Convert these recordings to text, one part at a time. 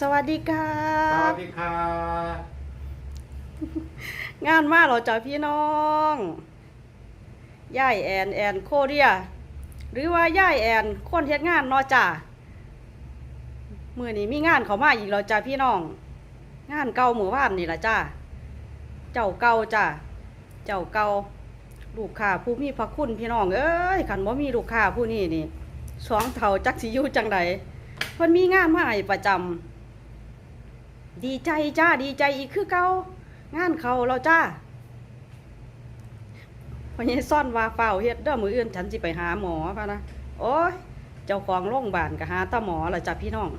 สวัสดีค่ะสวัสดีค่ะงานมาเหราจ้าพี่น้องย่ายแอนแอนโคเรีย หรือว่าย่ายแอนคนเฮ็ดงานเนอจ้ามื่อนี้มีงานเขามาอีกแล้วจ้าพี่น้อง งานเก่าหมู่บ้านนี่ละจ้าเจ้าเก่าจ้าเจ้าเก่าลูกค้าผู้มีพระคุณพี่น้องเอ้ยขันว่ามีลูกค้าผู้นี้นี่สองเท่าจักสิอยู่จังใดเพิ่นมีงานมาให้ประจำ ดีใจจ้าดีใจอีกคือเก่างานเขาเราจ้าพอนี้ซ่อนว่าเฝ้าเฮ็ดเด้อมืออื่นฉันสิไปหาหมอพะนะโอ้ยเจ้าของโรงพยาบาลก็หาตาหมอละจ้ะพี่น้อง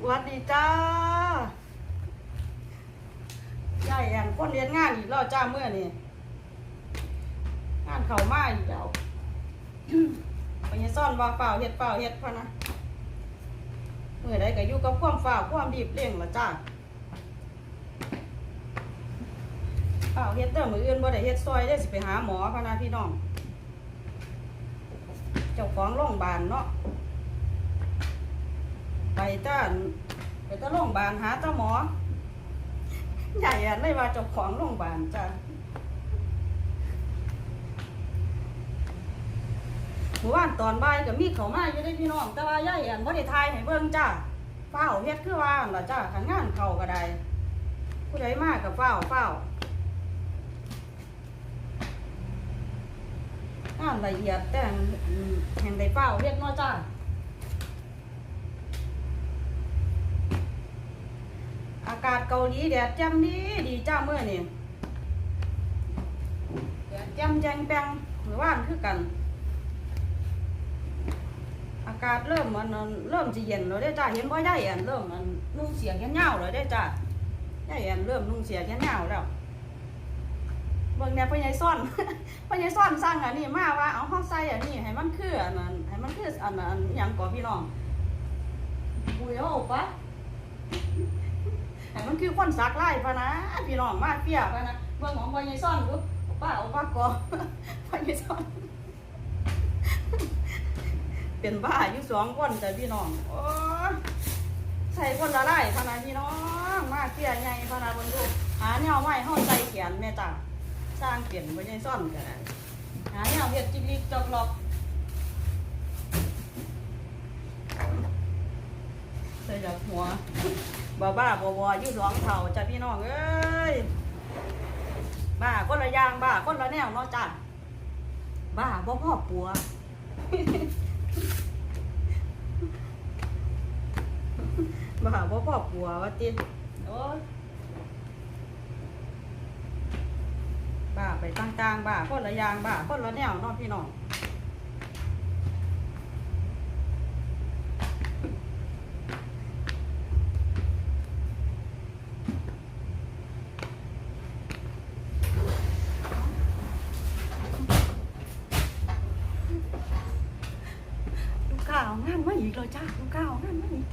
สวัสดีจ้ายายแอนคนเรียนงานอีกแล้วจ้าเมื่อนี่งานเขามาอีกแล้วพอนี้ซ่อนว่าเฝ้าเฮ็ดเฝ้าเฮ็ดพะนะ เมื่อใดก็อยู่กับความฝ้าวความรีบเร่งละจ้าเปล่าเฮ็ดเด้อมืออื่นบ่ได้เฮ็ดซอยได้สิไปหาหมอพะนะพี่น้อง เจ้าของโรงพยาบาลเนาะไปต้านไปต้าโรงพยาบาลหาต้าหมอ ใหญ่อะเลยว่าเจ้าของโรงพยาบาลจ้ะ เมื่อวานตอนบ่ายก็มีเขามาอยู่ได้พี่น้อง แต่ว่าย่ายอันบ่ได้ทายให้เบิ่งจ้าเฝ้าเฮ็ดคือว่างนล่ะจ้าคันงานเขาก็ได้ผู้ใดมาก็เฝ้าเฝ้างานละเอียดแต่แห่งใดเป้าเรียกเนาะจ้าอากาศเกาหลีแดดแจ่มดีดีจ้าเมื่อนี่แดดแจ่มแจงแปงหรือว่านคือกัน อากาศเริ่มมันเริ่มจะเย็นแล้วได้จ้าเห็นบ่ได้อันเริ่มมันนุ่งเสียงแขนยาวแล้วได้จ้าได้อันเริ่มนุ่งเสียงแขนยาวแล้วเบิ่งแนวพ่อใหญ่ซ่อนพ่อใหญ่ซ่อนสร้างอันนี้มาว่าเอาห้องใส่อันนี้ให้มันคืออันนั้นให้มันคืออันนั้นอย่างก่อพี่น้องปุยเอาปะให้มันคือคนสักไล่พะนะพี่น้องมาเปียพะนะเบิ่งของพ่อใหญ่ซ่อนดูป้าเอาปากก่อพ่อใหญ่ซ่อน เป็นบ้าอยู่สองคนแต่พี่น้องโอ้ยใส่คนละไล่พนะพี่น้องมาเปียใหญ่พนะเบนดูหาแนวไม้ห้องใจเขียนแม่จ้าสร้างเปลี่ยนไม่ใช่ซ่อนกันหาเนี่ยเห็ดจิกลิกจอกหลอกใส่จากหัวบ้าบ้าบวอยู่สองเท่าจ้ะพี่น้องเอ้ยบ้าคนละยางบ้าคนละแนวเนาะจ้ะบ้าบ่พ่อปัว บ้าบ่พ่อปัวว่าติโอ้ยบ้าไปต่างๆบ้าคนละอย่างบ้าคนละแนวเนาะพี่น้องั่นมาอีกเลยจ้าลูกก้าวนั่นมาอีก